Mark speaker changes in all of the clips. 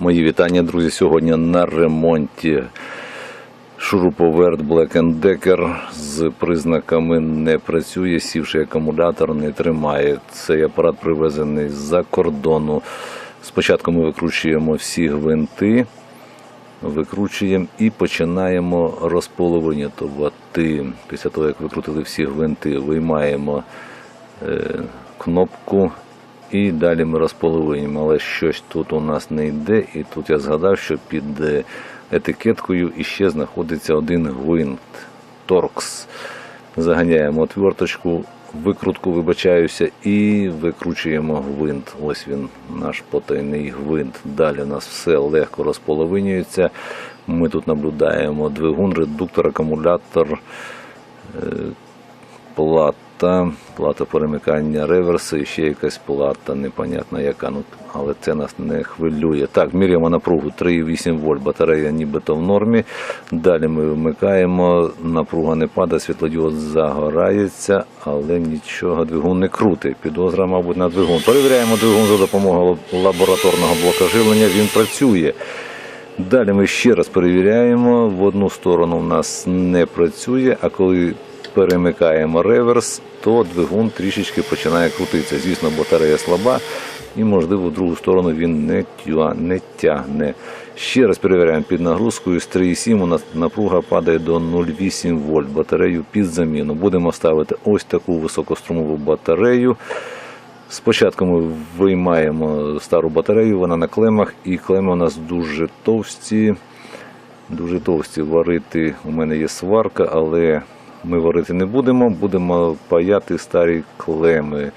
Speaker 1: Мої вітання, друзі. Сьогодні на ремонті шуруповерт Black Decker з признаками не працює, сівший акумулятор не тримає. Цей апарат привезений з-за кордону. Спочатку ми викручуємо всі гвинти, викручуємо і починаємо розполовинювати. Після того, як викрутили всі гвинти, виймаємо е, кнопку і далі ми розполовинюємо. Але щось тут у нас не йде, і тут я згадав, що під е, етикеткою іще знаходиться один гвинт торкс. Заганяємо отверточку, викрутку, вибачаюся, і викручуємо гвинт. Ось він, наш потайний гвинт. Далі у нас все легко розполовинюється. Ми тут наблюдаємо двигун, редуктор, акумулятор, е, плата, плата перемикання реверсу і ще якась плата, непонятна яка. Ну, але це нас не хвилює. Так, міряємо напругу 3,8 вольт, батарея нібито в нормі. Далі ми вмикаємо, напруга не падає, світлодіод загорається, але нічого, двигун не крутить. Підозра, мабуть, на двигун. Перевіряємо двигун за допомогою лабораторного блока живлення, він працює. Далі ми ще раз перевіряємо. В одну сторону в нас не працює, а коли перемикаємо реверс, то двигун трішечки починає крутитися. Звісно, батарея слаба і, можливо, в другу сторону він не, тя- не тягне. Ще раз перевіряємо під нагрузкою. З 3,7 у нас напруга падає до 0,8 вольт. Батарею під заміну. Будемо ставити ось таку високострумову батарею. Спочатку ми виймаємо стару батарею, вона на клемах, і клеми у нас дуже товсті. Дуже товсті. Варити у мене є сварка, але ми варити не будемо. Будемо паяти старі клеми.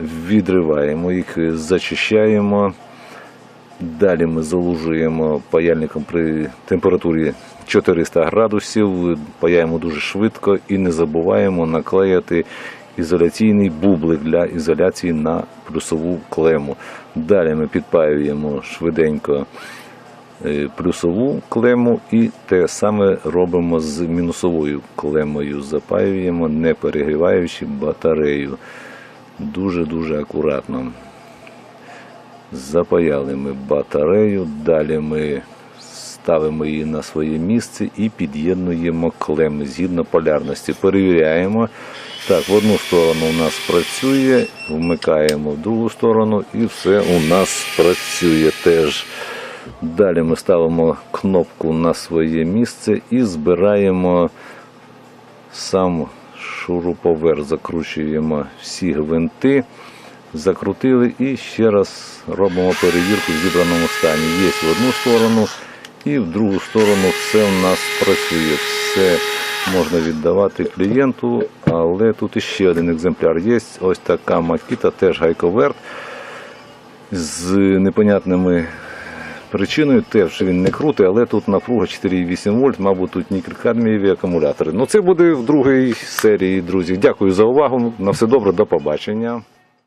Speaker 1: Відриваємо їх, зачищаємо. Далі ми залужуємо паяльником при температурі 400 градусів, паяємо дуже швидко і не забуваємо наклеяти ізоляційний бублик для ізоляції на плюсову клему. Далі ми підпаюємо швиденько плюсову клему і те саме робимо з мінусовою клемою. Запаюємо, не перегріваючи батарею. Дуже-дуже акуратно. Запаяли ми батарею, далі ми ставимо її на своє місце і під'єднуємо клеми згідно полярності. Перевіряємо. Так, в одну сторону у нас працює, вмикаємо в другу сторону і все у нас працює теж. Далі ми ставимо кнопку на своє місце і збираємо сам шуруповерт, закручуємо всі гвинти, закрутили і ще раз робимо перевірку в зібраному стані. Є в одну сторону і в другу сторону все в нас працює. Все можна віддавати клієнту, але тут іще один екземпляр є. Ось така макіта, теж гайковерт з непонятними причиною. те, що він не крутий, але тут напруга 4,8 вольт, мабуть, тут нікель-кадмієві акумулятори. Ну це буде в другій серії, друзі. Дякую за увагу. На все добре, до побачення.